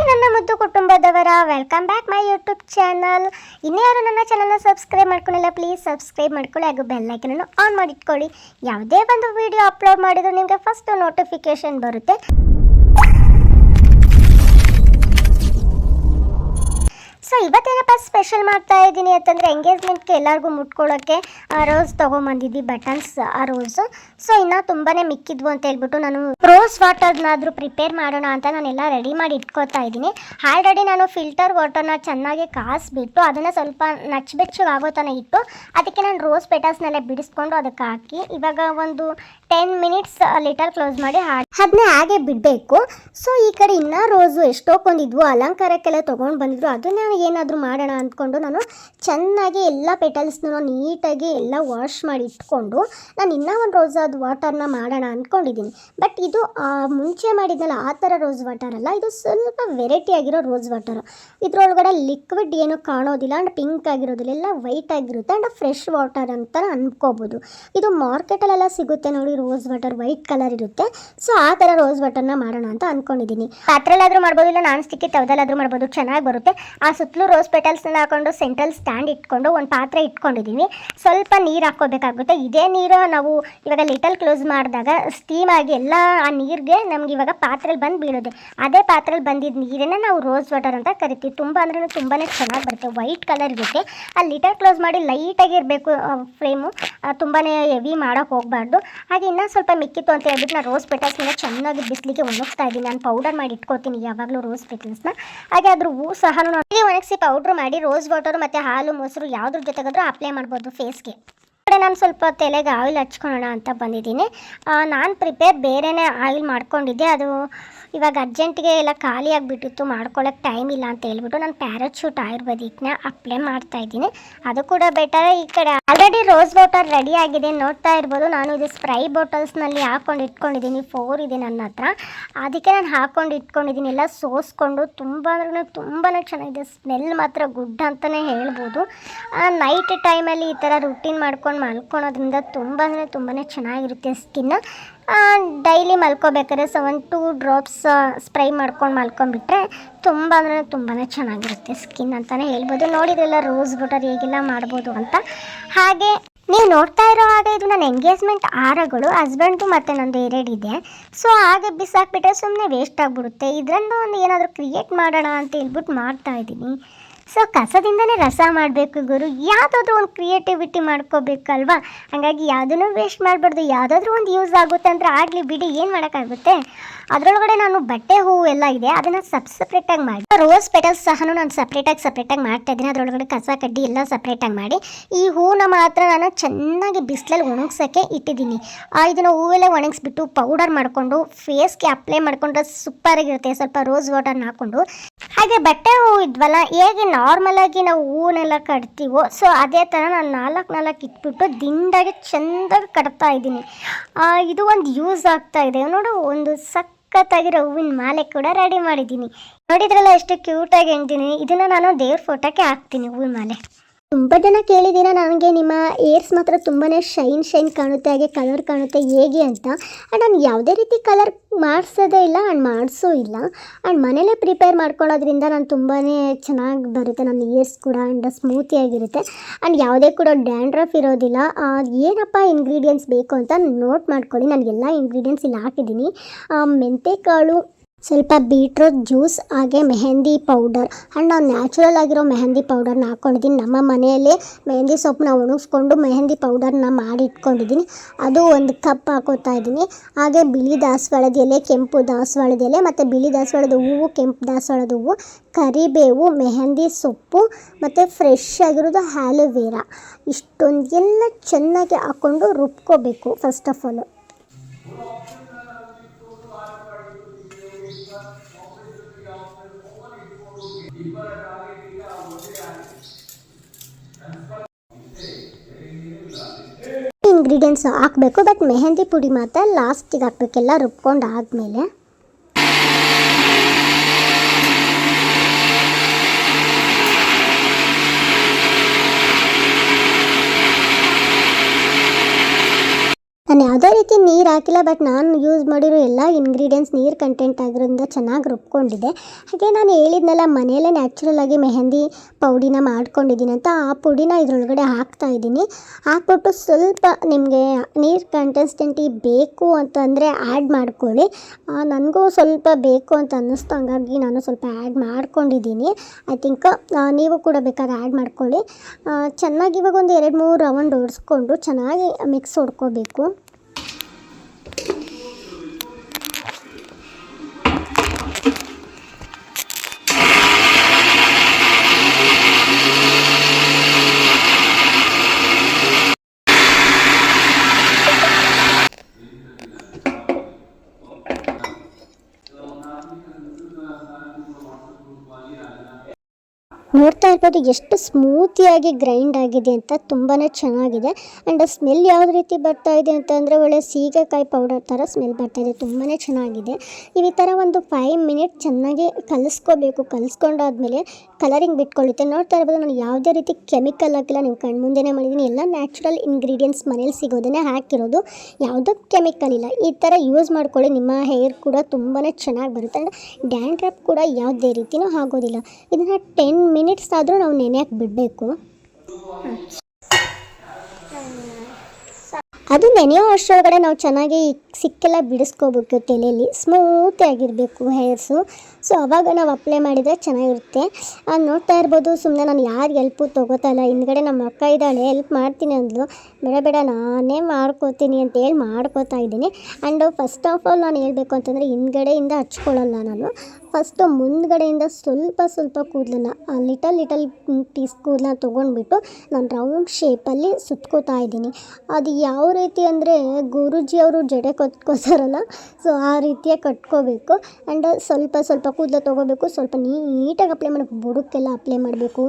Hi, ನನ್ನ ಮುದ್ದು ಕುಟುಂಬದವರ. Welcome back my YouTube channel ಇನ್ಯಾರು ನನ್ನ ಚಾನಲ್ನ ಸಬ್ಸ್ಕ್ರೈಬ್ ಮಾಡ್ಕೊಂಡಿಲ್ಲ ಪ್ಲೀಸ್ ಸಬ್ಸ್ಕ್ರೈಬ್ ಮಾಡ್ಕೊಳ್ಳಿ. ಹಾಗೂ ಬೆಲ್ಲೈಕನನ್ನು ಆನ್ ಮಾಡಿಟ್ಕೊಳ್ಳಿ. ಯಾವುದೇ ಒಂದು ವಿಡಿಯೋ ಅಪ್ಲೋಡ್ ಮಾಡಿದ್ರು ನಿಮಗೆ ಫಸ್ಟ್ ನೋಟಿಫಿಕೇಶನ್ ಬರುತ್ತೆ. ಇವತ್ತೇನಪ್ಪ ಸ್ಪೆಷಲ್ ಮಾಡ್ತಾ ಇದ್ದೀನಿ ಅಂತಂದರೆ ಎಂಗೇಜ್ಮೆಂಟ್ಗೆ ಎಲ್ಲರಿಗೂ ಮುಟ್ಕೊಳ್ಳೋಕ್ಕೆ ರೋಸ್ ತೊಗೊಂಬಂದಿದ್ದೀವಿ ಬಟನ್ಸ್ ಆ ರೋಸು ಸೊ ಇನ್ನೂ ತುಂಬಾ ಮಿಕ್ಕಿದ್ವು ಅಂತ ಹೇಳ್ಬಿಟ್ಟು ನಾನು ರೋಸ್ ವಾಟರ್ನಾದರೂ ಪ್ರಿಪೇರ್ ಮಾಡೋಣ ಅಂತ ನಾನೆಲ್ಲ ರೆಡಿ ಮಾಡಿ ಇಟ್ಕೋತಾ ಇದ್ದೀನಿ. ಆಲ್ರೆಡಿ ನಾನು ಫಿಲ್ಟರ್ ವಾಟರ್ನ ಚೆನ್ನಾಗಿ ಕಾಸಿಬಿಟ್ಟು ಅದನ್ನು ಸ್ವಲ್ಪ ನಚ್ಚಬೆಚ್ಚಗೆ ಆಗೋ ತನಕ ಇಟ್ಟು ಅದಕ್ಕೆ ನಾನು ರೋಸ್ ಪೆಟಲ್ಸ್ನೆಲ್ಲ ಬಿಡಿಸ್ಕೊಂಡು ಅದಕ್ಕೆ ಹಾಕಿ ಇವಾಗ ಒಂದು ಟೆನ್ ಮಿನಿಟ್ಸ್ ಲಿಟರ್ ಕ್ಲೋಸ್ ಮಾಡಿ ಅದನ್ನ ಹಾಗೆ ಬಿಡಬೇಕು. ಸೊ ಈ ಕಡೆ ಇನ್ನೂ ರೋಸು ಎಷ್ಟೊಂದಿದ್ವು ಅಲಂಕಾರಕ್ಕೆಲ್ಲ ತೊಗೊಂಡು ಬಂದಿದ್ರು. ಅದನ್ನ ಏನಾದರೂ ಮಾಡೋಣ ಅಂದ್ಕೊಂಡು ನಾನು ಚೆನ್ನಾಗಿ ಎಲ್ಲ ಪೆಟಲ್ಸ್ನೂ ನೀಟಾಗಿ ಎಲ್ಲ ವಾಶ್ ಮಾಡಿ ಇಟ್ಕೊಂಡು ನಾನು ಇನ್ನೂ ಒಂದು ರೋಸ್ ಅದು ವಾಟರ್ನ ಮಾಡೋಣ ಅಂದ್ಕೊಂಡಿದ್ದೀನಿ. ಬಟ್ ಇದು ಮುಂಚೆ ಮಾಡಿದ್ನಲ್ಲ, ಆ ಥರ ರೋಸ್ ವಾಟರ್ ಅಲ್ಲ, ಇದು ಸ್ವಲ್ಪ ವೆರೈಟಿ ಆಗಿರೋ ರೋಸ್ ವಾಟರ್. ಇದ್ರೊಳಗಡೆ ಲಿಕ್ವಿಡ್ ಏನು ಕಾಣೋದಿಲ್ಲ ಆ್ಯಂಡ್ ಪಿಂಕ್ ಆಗಿರೋದಿಲ್ಲ, ಎಲ್ಲ ವೈಟ್ ಆಗಿರುತ್ತೆ ಆ್ಯಂಡ್ ಫ್ರೆಶ್ ವಾಟರ್ ಅಂತ ಅನ್ಕೋಬೋದು. ಇದು ಮಾರ್ಕೆಟಲ್ಲೆಲ್ಲ ಸಿಗುತ್ತೆ ನೋಡಿ, ರೋಸ್ ವಾಟರ್ ವೈಟ್ ಕಲರ್ ಇರುತ್ತೆ. ಸೊ, ಆ ಥರ ರೋಸ್ ವಾಟರ್ನ ಮಾಡೋಣ ಅಂತ ಅಂದ್ಕೊಂಡಿದ್ದೀನಿ ಪಾತ್ರೆಲ್ಲಾದರೂ ಮಾಡ್ಬೋದು, ಇಲ್ಲ ನಾನ್ ಸ್ಟಿಕ್ಕಿ ತವದಲ್ಲಾದ್ರೂ ಮಾಡ್ಬೋದು, ಚೆನ್ನಾಗಿ ಬರುತ್ತೆ. ಆ ಸುತ್ತಲೂ ರೋಸ್ ಪೆಟಲ್ಸ್ನ ಹಾಕೊಂಡು ಸೆಂಟ್ರಲ್ ಸ್ಟ್ಯಾಂಡ್ ಇಟ್ಕೊಂಡು ಒಂದು ಪಾತ್ರೆ ಇಟ್ಕೊಂಡಿದ್ದೀನಿ ಸ್ವಲ್ಪ ನೀರು ಹಾಕ್ಕೋಬೇಕಾಗುತ್ತೆ. ಇದೇ ನೀರು ನಾವು ಇವಾಗ ಲಿಟಲ್ ಕ್ಲೋಸ್ ಮಾಡಿದಾಗ ಸ್ಟೀಮ್ ಆಗಿ ಎಲ್ಲ ಆ ನೀರಿಗೆ ನಮ್ಗೆ ಇವಾಗ ಪಾತ್ರೆಲಿ ಬಂದು ಬೀಳೋದು ಅದೇ ಪಾತ್ರೆಲಿ ಬಂದಿದ್ದ ನೀರನ್ನು ನಾವು ರೋಸ್ ವಾಟರ್ ಅಂತ ಕರಿತೀವಿ. ತುಂಬ ಅಂದ್ರೆ ತುಂಬಾ ಚೆನ್ನಾಗಿ ಬರುತ್ತೆ. ವೈಟ್ ಕಲರ್ ಇರುತ್ತೆ. ಆ ಲಿಟರ್ ಕ್ಲೋಸ್ ಮಾಡಿ ಲೈಟಾಗಿ ಇರಬೇಕು ಫ್ರೇಮು ತುಂಬಾ ಹೆವಿ ಮಾಡೋಕೆ ಹೋಗಬಾರ್ದು. ಹಾಗೆ ಇನ್ನೂ ಸ್ವಲ್ಪ ಮಿಕ್ಕಿತ್ತು ಅಂತ ಹೇಳ್ಬಿಟ್ಟು ನಾನು ರೋಸ್ ಪೆಟಲ್ಸ್ನ ಚೆನ್ನಾಗಿ ಬಿಸಿಲಿಗೆ ಒಣಗ್ತಾ ಇದ್ದೀನಿ ನಾನು ಪೌಡರ್ ಮಾಡಿ ಇಟ್ಕೋತೀನಿ ಯಾವಾಗಲೂ ರೋಸ್ ಪೆಟಲ್ಸ್ನ ಹಾಗೆ ಅದ್ರ ಹೂ ಸಹ ನಾನು ಒಣಗಿಸಿ ಪೌಡ್ರ್ ಮಾಡಿ ರೋಸ್ ವಾಟರ್ ಮತ್ತು ಹಾಲು, ಮೊಸರು ಯಾವುದ್ರ ಜೊತೆಗಾದರೂ ಅಪ್ಲೈ ಮಾಡ್ಬೋದು ಫೇಸ್ಗೆ ಕಡೆ ನಾನು ಸ್ವಲ್ಪ ತಲೆಗೆ ಆಯಿಲ್ ಹಚ್ಕೊಳ್ಳೋಣ ಅಂತ ಬಂದಿದ್ದೀನಿ. ನಾನು ಪ್ರಿಪೇರ್ ಬೇರೆನೇ ಆಯಿಲ್ ಮಾಡ್ಕೊಂಡಿದ್ದೆ. ಅದು ಇವಾಗ ಅರ್ಜೆಂಟ್ಗೆ ಎಲ್ಲ ಖಾಲಿ ಆಗಿಬಿಟ್ಟಿತ್ತು ಮಾಡ್ಕೊಳ್ಳೋಕ್ಕೆ ಟೈಮ್ ಇಲ್ಲ ಅಂತ ಹೇಳ್ಬಿಟ್ಟು ನಾನು ಪ್ಯಾರಾಚೂಟ್ ಆಯುರ್ವೇದಿಕ್ನ ಅಪ್ಲೈ ಮಾಡ್ತಾ ಇದ್ದೀನಿ. ಅದು ಕೂಡ ಬೆಟರ್ ಈ ಕಡೆ ಆಲ್ರೆಡಿ ರೋಸ್ ವಾಟರ್ ರೆಡಿ ಆಗಿದೆ. ನೋಡ್ತಾ ಇರ್ಬೋದು, ನಾನು ಇದು ಸ್ಪ್ರೈ ಬಾಟಲ್ಸ್ನಲ್ಲಿ ಹಾಕೊಂಡು ಇಟ್ಕೊಂಡಿದ್ದೀನಿ. ಫೋರ್ ಇದೆ ನನ್ನ ಹತ್ರ. ಅದಕ್ಕೆ ನಾನು ಹಾಕೊಂಡು ಇಟ್ಕೊಂಡಿದ್ದೀನಿ. ಎಲ್ಲ ಸೋಸ್ಕೊಂಡು ತುಂಬ ಅಂದ್ರೂ ತುಂಬಾ ಚೆನ್ನಾಗಿದೆ. ಸ್ಮೆಲ್ ಮಾತ್ರ ಗುಡ್ ಅಂತಲೇ ಹೇಳ್ಬೋದು. ನೈಟ್ ಟೈಮಲ್ಲಿ ಈ ಥರ ರುಟೀನ್ ಮಾಡ್ಕೊಂಡು ಮಲ್ಕೊಳೋದ್ರಿಂದ ತುಂಬ ಅಂದರೆ ತುಂಬಾ ಚೆನ್ನಾಗಿರುತ್ತೆ ಸ್ಕಿನ್ ಡೈಲಿ ಮಲ್ಕೋಬೇಕಾದ್ರೆ ಸೆವೆನ್ ಟು ಡ್ರಾಪ್ಸ್ ಸ್ಪ್ರೈ ಮಾಡ್ಕೊಂಡು ಮಲ್ಕೊಂಡ್ಬಿಟ್ರೆ ತುಂಬ ಅಂದರೆ ತುಂಬಾ ಚೆನ್ನಾಗಿರುತ್ತೆ ಸ್ಕಿನ್ ಅಂತಲೇ ಹೇಳ್ಬೋದು. ನೋಡಿದ್ರೆಲ್ಲ ರೋಸ್ ಬಟರ್ ಹೇಗೆಲ್ಲ ಮಾಡ್ಬೋದು ಅಂತ. ಹಾಗೆ ನೀವು ನೋಡ್ತಾ ಇರೋ ಹಾಗೆ ಇದು ನನ್ನ ಎಂಗೇಜ್ಮೆಂಟ್ ಆರಗಳು ಹಸ್ಬೆಂಡು ಮತ್ತು ನಂದು ಎರಡಿದೆ ಸೊ ಹಾಗೆ ಬಿಸಾಕ್ಬಿಟ್ರೆ ಸುಮ್ಮನೆ ವೇಸ್ಟ್ ಆಗಿಬಿಡುತ್ತೆ. ಇದರಿಂದ ಒಂದು ಏನಾದರೂ ಕ್ರಿಯೇಟ್ ಮಾಡೋಣ ಅಂತ ಹೇಳ್ಬಿಟ್ಟು ಮಾಡ್ತಾ ಇದ್ದೀನಿ. ಸೊ ಕಸದಿಂದನೇ ರಸ ಮಾಡಬೇಕು ಗುರು. ಯಾವುದಾದ್ರೂ ಒಂದು ಕ್ರಿಯೇಟಿವಿಟಿ ಮಾಡ್ಕೋಬೇಕಲ್ವಾ? ಹಾಗಾಗಿ ಯಾವುದನ್ನು ವೇಸ್ಟ್ ಮಾಡಬಾರ್ದು. ಯಾವುದಾದ್ರೂ ಒಂದು ಯೂಸ್ ಆಗುತ್ತೆ ಅಂದರೆ ಆಗಲಿ ಬಿಡಿ ಏನು ಮಾಡೋಕ್ಕಾಗುತ್ತೆ? ಅದರೊಳಗಡೆ ನಾನು ಬಟ್ಟೆ ಹೂವು ಎಲ್ಲ ಇದೆ ಅದನ್ನು ಸಪ್ ಸಪ್ರೇಟಾಗಿ ಮಾಡಿ. ರೋಸ್ ಪೆಟಲ್ಸ್ ಸಹ ನಾನು ಸಪ್ರೇಟಾಗಿ ಸಪ್ರೇಟಾಗಿ ಮಾಡ್ತಾ ಇದ್ದೀನಿ. ಅದರೊಳಗಡೆ ಕಸ ಕಡ್ಡಿ ಎಲ್ಲ ಸಪ್ರೇಟಾಗಿ ಮಾಡಿ. ಈ ಹೂವನ್ನ ಮಾತ್ರ ನಾನು ಚೆನ್ನಾಗಿ ಬಿಸಿಲಲ್ಲಿ ಒಣಗ್ಸೋಕ್ಕೆ ಇಟ್ಟಿದ್ದೀನಿ. ಆ, ಇದನ್ನು ಹೂವೆಲ್ಲ ಒಣಗಿಸ್ಬಿಟ್ಟು ಪೌಡರ್ ಮಾಡಿಕೊಂಡು ಫೇಸ್ಗೆ ಅಪ್ಲೈ ಮಾಡಿಕೊಂಡ್ರೆ ಸೂಪರಾಗಿರುತ್ತೆ ಸ್ವಲ್ಪ ರೋಸ್ ವಾಟರ್ನ ಹಾಕ್ಕೊಂಡು. ಹಾಗೆ ಬಟ್ಟೆ ಹೂವು ಇದ್ವಲ್ಲ ಹೇಗೆ ನಾರ್ಮಲ್ ಆಗಿ ನಾವು ಹೂವನ್ನೆಲ್ಲ ಕಟ್ತೀವೋ ಸೊ ಅದೇ ಥರ ನಾನು ನಾಲ್ಕು ನಾಲ್ಕು ಇಟ್ಬಿಟ್ಟು ದಿಂಡಾಗಿ ಚೆಂದಾಗಿ ಕಟ್ತಾ ಇದ್ದೀನಿ. ಇದು ಒಂದು ಯೂಸ್ ಆಗ್ತಾ ಇದೆ. ನೋಡು, ಒಂದು ಸಖತ್ತಾಗಿರೋ ಹೂವಿನ ಮಾಲೆ ಕೂಡ ರೆಡಿ ಮಾಡಿದ್ದೀನಿ. ನೋಡಿದ್ರಲ್ಲ ಎಷ್ಟು ಕ್ಯೂಟಾಗಿ ಹೆಣ್ತೀನಿ ಇದನ್ನು ನಾನು ದೇವ್ರ ಫೋಟೋಕ್ಕೆ ಹಾಕ್ತೀನಿ, ಹೂವಿನ ಮಾಲೆ. ತುಂಬ ಜನ ಕೇಳಿದ್ದೀರ? ನನಗೆ ನಿಮ್ಮ ಏರ್ಸ್ ಮಾತ್ರ ತುಂಬಾ ಶೈನ್ ಶೈನ್ ಕಾಣುತ್ತೆ, ಹಾಗೆ ಕಲರ್ ಕಾಣುತ್ತೆ, ಹೇಗೆ ಅಂತ. ಆ್ಯಂಡ್ ನಾನು ಯಾವುದೇ ರೀತಿ ಕಲರ್ ಮಾಡಿಸೋದೇ ಇಲ್ಲ ಆ್ಯಂಡ್ ಮಾಡಿಸೋ ಇಲ್ಲ. ಆ್ಯಂಡ್ ಮನೇಲೇ ಪ್ರಿಪೇರ್ ಮಾಡ್ಕೊಳ್ಳೋದ್ರಿಂದ ನಾನು ತುಂಬಾ ಚೆನ್ನಾಗಿ ಬರುತ್ತೆ, ನನ್ನ ಏರ್ಸ್ ಕೂಡ ಆ್ಯಂಡ್ ಸ್ಮೂತಿಯಾಗಿರುತ್ತೆ ಆ್ಯಂಡ್ ಯಾವುದೇ ಕೂಡ ಡ್ಯಾಂಡ್ರಫ್ ಇರೋದಿಲ್ಲ. ಏನಪ್ಪ ಇಂಗ್ರೀಡಿಯೆಂಟ್ಸ್ ಬೇಕು ಅಂತ ನೋಟ್ ಮಾಡ್ಕೊಳ್ಳಿ. ನನಗೆಲ್ಲ ಇಂಗ್ರೀಡಿಯೆಂಟ್ಸ್ ಇಲ್ಲಿ ಹಾಕಿದ್ದೀನಿ. ಮೆಂತೆ ಮೆಂತೆಕಾಳು ಸ್ವಲ್ಪ ಬೀಟ್ರೂಟ್ ಜ್ಯೂಸ್, ಹಾಗೆ ಮೆಹಂದಿ ಪೌಡರ್. ಆ್ಯಂಡ್ ನಾವು ನ್ಯಾಚುರಲ್ ಆಗಿರೋ ಮೆಹಂದಿ ಪೌಡರ್ನ ಹಾಕ್ಕೊಂಡಿದ್ದೀನಿ ನಮ್ಮ ಮನೆಯಲ್ಲೇ ಮೆಹಂದಿ ಸೊಪ್ಪನ್ನ ಒಣಗಿಸ್ಕೊಂಡು ಮೆಹಂದಿ ಪೌಡರ್ನ ಮಾಡಿ ಇಟ್ಕೊಂಡಿದ್ದೀನಿ ಅದು ಒಂದು ಕಪ್ ಹಾಕೋತಾ ಇದ್ದೀನಿ ಹಾಗೆ ಬಿಳಿ ದಾಸವಾಳದ ಎಲೆ, ಕೆಂಪು ದಾಸವಾಳದ ಎಲೆ ಮತ್ತು ಬಿಳಿ ದಾಸವಾಳದ ಹೂವು, ಕೆಂಪು ದಾಸವಾಳದ ಹೂವು, ಕರಿಬೇವು, ಮೆಹಂದಿ ಸೊಪ್ಪು ಮತ್ತು ಫ್ರೆಶ್ ಆಗಿರೋದು ಹ್ಯಾಲೋವೆರಾ ಇಷ್ಟೊಂದು ಎಲ್ಲ ಚೆನ್ನಾಗಿ ಹಾಕ್ಕೊಂಡು ರುಬ್ಕೋಬೇಕು ಫಸ್ಟ್ ಆಫ್ ಆಲು ಇಂಗ್ರೀಡಿಯೆಂಟ್ಸ್ ಹಾಕಬೇಕು ಬಟ್ ಮೆಹಂದಿ ಪುಡಿ ಮಾತ್ರ ಲಾಸ್ಟಿಗೆ ಹಾಕ್ಬೇಕೆಲ್ಲ ರುಬ್ಕೊಂಡು ಆದಮೇಲೆ ನಾನು ಯಾವುದೇ ರೀತಿ ನೀರು ಹಾಕಿಲ್ಲ ಬಟ್ ನಾನು ಯೂಸ್ ಮಾಡಿರೋ ಎಲ್ಲ ಇಂಗ್ರೀಡಿಯೆಂಟ್ಸ್ ನೀರು ಕಂಟೆಂಟ್ ಆಗಿರೋದ್ರಿಂದ ಚೆನ್ನಾಗಿ ರುಬ್ಕೊಂಡಿದೆ ಹಾಗೆ ನಾನು ಹೇಳಿದ್ನಲ್ಲ, ಮನೆಯಲ್ಲೇ ನ್ಯಾಚುರಲ್ ಆಗಿ ಮೆಹಂದಿ ಪೌಡಿನ ಮಾಡ್ಕೊಂಡಿದ್ದೀನಿ ಅಂತ, ಆ ಪುಡಿನ ಇದರೊಳಗಡೆ ಹಾಕ್ತಾ ಇದ್ದೀನಿ. ಹಾಕ್ಬಿಟ್ಟು ಸ್ವಲ್ಪ ನಿಮಗೆ ನೀರು ಕಂಟೆಸ್ಟೆಂಟಿ ಬೇಕು ಅಂತಂದರೆ ಆ್ಯಡ್ ಮಾಡ್ಕೊಳ್ಳಿ. ನನಗೂ ಸ್ವಲ್ಪ ಬೇಕು ಅಂತ ಅನ್ನಿಸ್ತು, ಹಂಗಾಗಿ ನಾನು ಸ್ವಲ್ಪ ಆ್ಯಡ್ ಮಾಡ್ಕೊಂಡಿದ್ದೀನಿ. ಐ ಥಿಂಕ್ ನೀವು ಕೂಡ ಬೇಕಾದ್ರೆ ಆ್ಯಡ್ ಮಾಡ್ಕೊಳ್ಳಿ. ಚೆನ್ನಾಗಿ ಇವಾಗ ಒಂದು ಎರಡು ಮೂರು ರೌಂಡ್ ಓಡಿಸ್ಕೊಂಡು ಚೆನ್ನಾಗಿ ಮಿಕ್ಸ್ ಹೊಡ್ಕೋಬೇಕು. ನೋಡ್ತಾ ಇರ್ಬೋದು, ಎಷ್ಟು ಸ್ಮೂತಿಯಾಗಿ ಗ್ರೈಂಡ್ ಆಗಿದೆ ಅಂತ ತುಂಬಾ ಚೆನ್ನಾಗಿದೆ. ಆ್ಯಂಡ್ ಸ್ಮೆಲ್ ಯಾವ ರೀತಿ ಬರ್ತಾ ಇದೆ ಅಂತಂದರೆ, ಒಳ್ಳೆ ಸೀಗೆಕಾಯಿ ಪೌಡರ್ ಥರ ಸ್ಮೆಲ್ ಬರ್ತಾ ಇದೆ ತುಂಬಾ ಚೆನ್ನಾಗಿದೆ. ಈ ಥರ ಒಂದು ಫೈವ್ ಮಿನಿಟ್ ಚೆನ್ನಾಗಿ ಕಲಿಸ್ಕೋಬೇಕು. ಕಲಿಸ್ಕೊಂಡಾದ್ಮೇಲೆ ಕಲರಿಂಗ್ ಬಿಟ್ಕೊಳ್ಳುತ್ತೆ. ನೋಡ್ತಾ ಇರ್ಬೋದು, ನಾನು ಯಾವುದೇ ರೀತಿ ಕೆಮಿಕಲ್ ಹಾಕಿಲ್ಲ, ನೀವು ಕಣ್ಣು ಮಾಡಿದ್ದೀನಿ. ಎಲ್ಲ ನ್ಯಾಚುರಲ್ ಇಂಗ್ರೀಡಿಯೆಂಟ್ಸ್ ಮನೇಲಿ ಸಿಗೋದನ್ನೇ ಹಾಕಿರೋದು. ಯಾವುದೂ ಕೆಮಿಕಲ್ ಇಲ್ಲ. ಈ ಥರ ಯೂಸ್ ಮಾಡ್ಕೊಳ್ಳಿ. ನಿಮ್ಮ ಹೇರ್ ಕೂಡ ತುಂಬಾ ಚೆನ್ನಾಗಿ ಬರುತ್ತೆ. ಆ್ಯಂಡ್ ಡ್ಯಾಂಡ್ರಪ್ ಕೂಡ ಯಾವುದೇ ರೀತಿಯೂ ಆಗೋದಿಲ್ಲ. ಇದನ್ನು ಟೆನ್ ಮಿನಿಟ್ಸ್ ಆದರೂ ನಾವು ನೆನೆಯಕ್ಕೆ ಬಿಡಬೇಕು. ಅದು ನೆನೆಯೋ ಅಷ್ಟರೊಳಗಡೆ ನಾವು ಚೆನ್ನಾಗಿ ಸಿಕ್ಕೆಲ್ಲ ಬಿಡಿಸ್ಕೋಬೇಕು ತಲೆಯಲ್ಲಿ ಸ್ಮೂತ್ ಆಗಿರಬೇಕು ಹೇರ್ಸು ಸೊ ಅವಾಗ ನಾವು ಅಪ್ಲೈ ಮಾಡಿದರೆ ಚೆನ್ನಾಗಿರುತ್ತೆ. ಅದು ನೋಡ್ತಾ ಇರ್ಬೋದು ಸುಮ್ಮನೆ ನಾನು ಯಾರು ಹೆಲ್ಪು ತೊಗೋತಾ ಇಲ್ಲ. ಹಿಂದ್ಗಡೆ ನಮ್ಮ ಅಕ್ಕ ಇದ್ದಾಳೆ ಹೆಲ್ಪ್ ಮಾಡ್ತೀನಿ ಅಂದ್ಲು. ಬೇಡ ಬೇಡ, ನಾನೇ ಮಾಡ್ಕೋತೀನಿ ಅಂತೇಳಿ ಮಾಡ್ಕೋತಾ ಇದ್ದೀನಿ. ಆ್ಯಂಡ್ ಫಸ್ಟ್ ಆಫ್ ಆಲ್ ನಾನು ಹೇಳಬೇಕು ಅಂತಂದರೆ ಹಿಂದ್ಗಡೆಯಿಂದ ಹಚ್ಕೊಳ್ಳಲ್ಲ ನಾನು. ಫಸ್ಟು ಮುಂದ್ಗಡೆಯಿಂದ ಸ್ವಲ್ಪ ಸ್ವಲ್ಪ ಕೂದಲನ್ನ ಲಿಟಲ್ ಲಿಟಲ್ ಪೀಸ್ ಕೂದಲನ್ನ ತೊಗೊಂಡ್ಬಿಟ್ಟು ನಾನು ರೌಂಡ್ ಶೇಪಲ್ಲಿ ಸುತ್ಕೋತಾ ಇದ್ದೀನಿ. ಅದು ಯಾವ ರೀತಿ ಅಂದರೆ ಗುರೂಜಿ ಅವರು ಜಡೆ ಕಟ್ಕೋತಾರಲ್ಲ ಸೊ ಆ ರೀತಿಯಾಗಿ ಕಟ್ಕೋಬೇಕು. ಆ್ಯಂಡ್ ಸ್ವಲ್ಪ ಸ್ವಲ್ಪ ಕೂದಲು ತೊಗೋಬೇಕು. ಸ್ವಲ್ಪ ನೀಟಾಗಿ ಅಪ್ಲೈ ಮಾಡಬೇಕು. ಬುಡಕ್ಕೆಲ್ಲ ಅಪ್ಲೈ ಮಾಡಬೇಕು.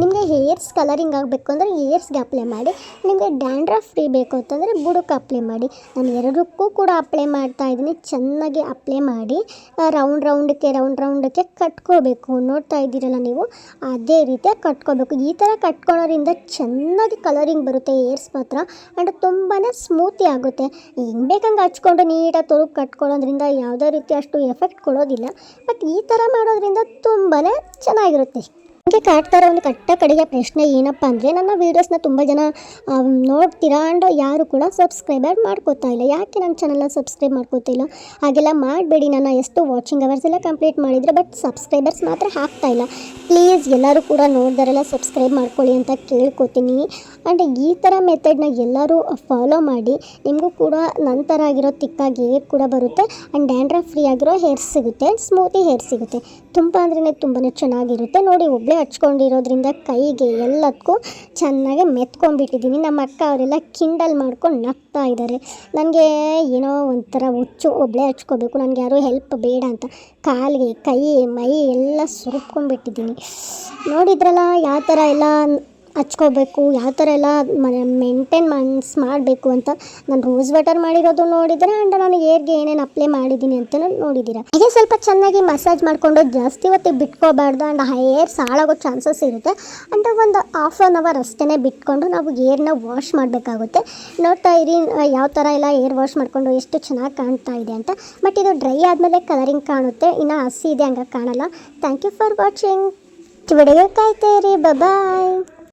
ನಿಮಗೆ ಹೇರ್ಸ್ ಕಲರಿಂಗ್ ಆಗಬೇಕು ಅಂದರೆ ಹೇರ್ಸ್ಗೆ ಅಪ್ಲೈ ಮಾಡಿ. ನಿಮಗೆ ಡ್ಯಾಂಡ್ರಫ್ ಫ್ರೀ ಬೇಕು ಅಂತಂದರೆ ಬುಡಕ್ಕೆ ಅಪ್ಲೈ ಮಾಡಿ. ನಾನು ಎರಡಕ್ಕೂ ಕೂಡ ಅಪ್ಲೈ ಮಾಡ್ತಾ ಇದ್ದೀನಿ. ಚೆನ್ನಾಗಿ ಅಪ್ಲೈ ಮಾಡಿ. ರೌಂಡ್ ರೌಂಡಕ್ಕೆ ರೌಂಡ್ ರೌಂಡಕ್ಕೆ ಕಟ್ಕೋಬೇಕು. ನೋಡ್ತಾ ಇದ್ದೀರಲ್ಲ ನೀವು? ಅದೇ ರೀತಿಯಾಗಿ ಕಟ್ಕೋಬೇಕು. ಈ ಥರ ಕಟ್ಕೊಳ್ಳೋದ್ರಿಂದ ಚೆನ್ನಾಗಿ ಕಲರಿಂಗ್ ಬರುತ್ತೆ ಹೇರ್ಸ್ ಮಾತ್ರ. ಆ್ಯಂಡ್ ತುಂಬಾ ಸ್ಮೂತಿ ಆಗುತ್ತೆ. ಹೆಂಗೆ ಬೇಕಂಗೆ ಹಚ್ಕೊಂಡು ನೀಟಾಗಿ ತೊಳಗೆ ಕಟ್ಕೊಳ್ಳೋದ್ರಿಂದ ಯಾವುದೇ ರೀತಿ ಅಷ್ಟು ಎಫೆಕ್ಟ್ ಕೊಡೋದಿಲ್ಲ. ಬಟ್ ಈ ಥರ ಮಾಡೋದ್ರಿಂದ ತುಂಬಾ ಚೆನ್ನಾಗಿರುತ್ತೆ. ನನಗೆ ಕಾಡ್ತಾ ಇರೋ ಒಂದು ಕಟ್ಟ ಕಡೆಯ ಪ್ರಶ್ನೆ ಏನಪ್ಪ ಅಂದರೆ ನನ್ನ ವೀಡಿಯೋಸ್ನ ತುಂಬ ಜನ ನೋಡ್ತೀರಾ ಆ್ಯಂಡ್ ಯಾರು ಕೂಡ ಸಬ್ಸ್ಕ್ರೈಬರ್ ಮಾಡ್ಕೋತಾ ಇಲ್ಲ. ಯಾಕೆ ನನ್ನ ಚಾನಲ್ನ ಸಬ್ಸ್ಕ್ರೈಬ್ ಮಾಡ್ಕೋತಾ ಇಲ್ಲ? ಹಾಗೆಲ್ಲ ಮಾಡಬೇಡಿ ನನ್ನ ಎಷ್ಟು ವಾಚಿಂಗ್ ಅವರ್ಸ್ ಎಲ್ಲ ಕಂಪ್ಲೀಟ್ ಮಾಡಿದರೆ ಬಟ್ ಸಬ್ಸ್ಕ್ರೈಬರ್ಸ್ ಮಾತ್ರ ಹಾಕ್ತಾ ಇಲ್ಲ. ಪ್ಲೀಸ್ ಎಲ್ಲರೂ ಕೂಡ ನೋಡಿದಾರೆಲ್ಲ ಸಬ್ಸ್ಕ್ರೈಬ್ ಮಾಡ್ಕೊಳ್ಳಿ ಅಂತ ಕೇಳ್ಕೊತೀನಿ. ಆ್ಯಂಡ್ ಈ ಥರ ಮೆಥಡ್ನ ಎಲ್ಲರೂ ಫಾಲೋ ಮಾಡಿ, ನಿಮಗೂ ಕೂಡ ನಂತರ ಆಗಿರೋ ತಿಕ್ಕಾಗಿ ಹೇರ್ ಕೂಡ ಬರುತ್ತೆ ಆ್ಯಂಡ್ ಡ್ಯಾಂಡ್ರಫ್ ಫ್ರೀ ಆಗಿರೋ ಹೇರ್ ಸಿಗುತ್ತೆ ಸ್ಮೂತಿ ಹೇರ್ ಸಿಗುತ್ತೆ. ತುಂಬ ಅಂದ್ರೆ ತುಂಬಾ ಚೆನ್ನಾಗಿರುತ್ತೆ. ನೋಡಿ ಒಬ್ಬಳೇ ಹಚ್ಕೊಂಡಿರೋದ್ರಿಂದ ಕೈಗೆ ಎಲ್ಲದಕ್ಕೂ ಚೆನ್ನಾಗಿ ಮೆತ್ಕೊಂಡ್ಬಿಟ್ಟಿದ್ದೀನಿ ನಮ್ಮ ಅಕ್ಕ ಅವರೆಲ್ಲ ಕಿಂಡಲ್ ಮಾಡ್ಕೊಂಡು ನಗ್ತಾ ಇದ್ದಾರೆ ನನಗೆ ಏನೋ ಒಂಥರ ಹುಚ್ಚು ಒಬ್ಬಳೇ ಹಚ್ಕೋಬೇಕು, ನನಗೆ ಯಾರೂ ಹೆಲ್ಪ್ ಬೇಡ ಅಂತ ಕಾಲಿಗೆ, ಕೈ, ಮೈ ಎಲ್ಲ ಸುರುಪ್ಕೊಂಡ್ಬಿಟ್ಟಿದ್ದೀನಿ ನೋಡಿದ್ರಲ್ಲ ಯಾವ ಥರ ಎಲ್ಲ ಹಚ್ಕೋಬೇಕು, ಯಾವ ಥರ ಎಲ್ಲ ಮೇಂಟೇನ್ ಮನ್ಸ್ ಮಾಡಬೇಕು ಅಂತ ನಾನು ರೋಸ್ ವಾಟರ್ ಮಾಡಿರೋದು ನೋಡಿದರೆ ಆ್ಯಂಡ್ ನಾನು ಏರ್ಗೆ ಏನೇನು ಅಪ್ಲೈ ಮಾಡಿದ್ದೀನಿ ಅಂತ ನೋಡಿದ್ದೀರಾ. ಹಾಗೆ ಸ್ವಲ್ಪ ಚೆನ್ನಾಗಿ ಮಸಾಜ್ ಮಾಡಿಕೊಂಡು ಜಾಸ್ತಿ ಹೊತ್ತಿಗೆ ಬಿಟ್ಕೋಬಾರ್ದು ಆ್ಯಂಡ್ ಹೇರ್ ಸಾಳಾಗೋ ಚಾನ್ಸಸ್ ಇರುತ್ತೆ. ಅಂತ ಒಂದು ಹಾಫ್ ಆನ್ ಅವರ್ ಅಷ್ಟೇ ಬಿಟ್ಕೊಂಡು ನಾವು ಏರ್ನ ವಾಶ್ ಮಾಡಬೇಕಾಗುತ್ತೆ. ನೋಡ್ತಾ ಇರಿ, ಯಾವ ಥರ ಎಲ್ಲ ಏರ್ ವಾಶ್ ಮಾಡಿಕೊಂಡು ಎಷ್ಟು ಚೆನ್ನಾಗಿ ಕಾಣ್ತಾ ಇದೆ ಅಂತ. ಬಟ್ ಇದು ಡ್ರೈ ಆದಮೇಲೆ ಕಲರಿಂಗ್ ಕಾಣುತ್ತೆ, ಇನ್ನು ಹಸಿ ಇದೆ ಹಂಗೆ ಕಾಣಲ್ಲ. Thank you for watching video ಕಾಯ್ತಾ ಇರಿ ಬಾಯ್